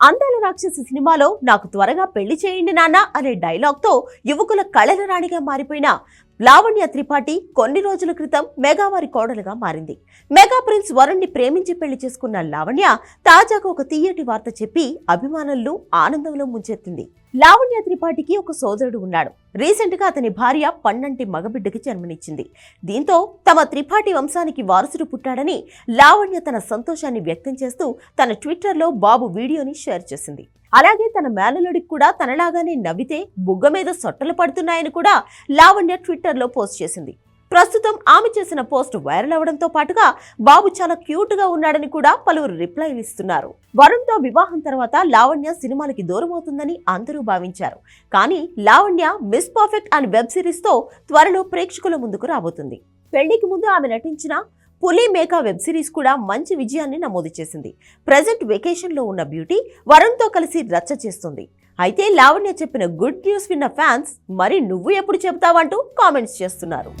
అందాల రాక్షసి సినిమాలో నాకు త్వరగా పెళ్ళి చేయండి నాన్న అనే డైలాగ్తో యువకుల కళల రాణిగా మారిపోయిన లావణ్య త్రిపాఠి కొన్ని రోజుల క్రితం మెగావారి కోడలుగా మారింది. మెగా ప్రిన్స్ వరుణ్ణి ప్రేమించి పెళ్ళి చేసుకున్న లావణ్య తాజాగా ఒక తీయటి వార్త చెప్పి అభిమానులను ఆనందంలో ముంచెత్తింది. లావణ్య త్రిపాఠికి ఒక సోదరుడు ఉన్నాడు. రీసెంట్గా అతని భార్య పన్నంటి మగబిడ్డకి జన్మనిచ్చింది. దీంతో తమ త్రిపాఠి వంశానికి వారసుడు పుట్టాడని లావణ్య తన సంతోషాన్ని వ్యక్తం చేస్తూ తన ట్విట్టర్లో బాబు వీడియోని షేర్ చేసింది. అలాగే తన మేనలుడికి కూడా తనలాగానే నవ్వితే బుగ్గ మీద సొట్టలు పడుతున్నాయని కూడా లావణ్య ట్విట్టర్లో పోస్ట్ చేసింది. ప్రస్తుతం ఆమె చేసిన పోస్ట్ వైరల్ అవడంతో పాటుగా బాబు చాలా క్యూట్గా ఉన్నాడని కూడా పలువురు రిప్లైలు ఇస్తున్నారు. వరుణ్తో వివాహం తర్వాత లావణ్య సినిమాలకి దూరం అవుతుందని అందరూ భావించారు. కానీ లావణ్య మిస్ పర్ఫెక్ట్ అనే వెబ్ సిరీస్తో త్వరలో ప్రేక్షకుల ముందుకు రాబోతుంది. పెళ్ళికి ముందు ఆమె నటించిన పులి మేకా వెబ్ సిరీస్ కూడా మంచి విజయాన్ని నమోదు చేసింది. ప్రజెంట్ వెకేషన్లో ఉన్న బ్యూటీ వరుణ్తో కలిసి రచ్చ చేస్తుంది. అయితే లావణ్య చెప్పిన గుడ్ న్యూస్ విన్న ఫ్యాన్స్ మరి నువ్వు ఎప్పుడు చెబుతావంటూ కామెంట్స్ చేస్తున్నారు.